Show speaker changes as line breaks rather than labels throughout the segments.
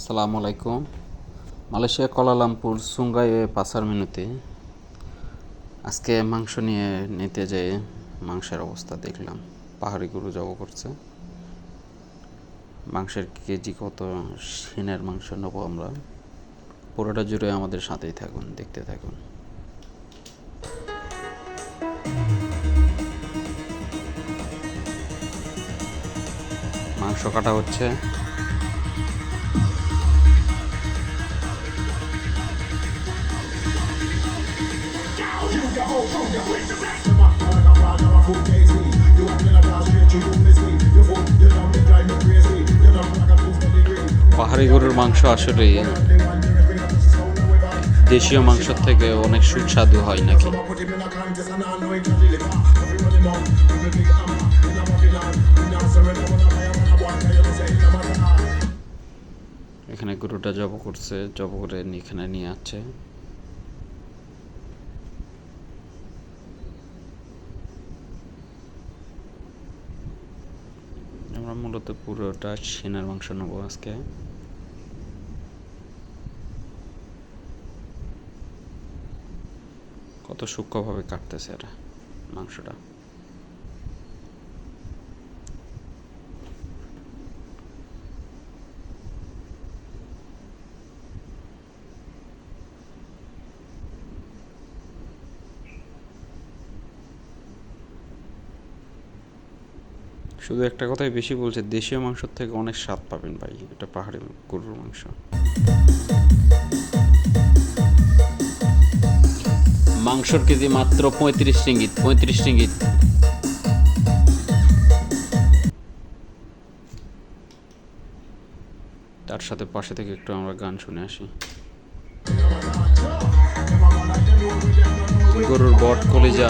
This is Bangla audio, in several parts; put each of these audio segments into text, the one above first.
আসসালামু আলাইকুম। মালয়েশিয়া কলালামপুর সুঙ্গাই পাসার মেনুতে আজকে মাংস নিয়ে নিতে যেয়ে মাংসের অবস্থা দেখলাম। পাহাড়ি গরু জব করছে। মাংসের কেজি কত সিনের মাংস নেব আমরা। পুরোটা জুড়ে আমাদের সাথেই থাকুন, দেখতে থাকুন। মাংস কাটা হচ্ছে। পাহাড়ি গরুর মাংস আসলে দেশীয় মাংসের থেকে অনেক সুস্বাদু হয় নাকি? এখানে গরুটা জব করছে, জব করে এখানে নিয়ে আসছে। আমরা মূলত পুরোটা সেনার মাংস নেব আজকে। কত সূক্ষ্মভাবে কাটতেছে এটা মাংসটা। শুধু একটা কথাই বেশি বলছে, দেশীয় মাংসর থেকে অনেক স্বাদ পাবেন ভাই, এটা পাহাড়ি গরুর মাংস। মাংসর কেজি মাত্র পঁয়ত্রিশ রিঙ্গিত পঁয়ত্রিশ রিঙ্গিত। তার সাথে পাশে থেকে একটু আমরা গান শুনে আসি। গরুর বট কলিজা।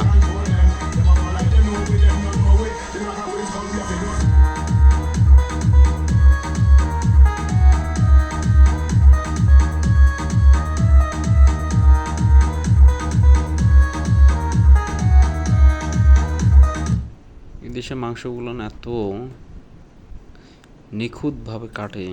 দেশে মাংসগুলো এত নিখুঁতভাবে কাটে।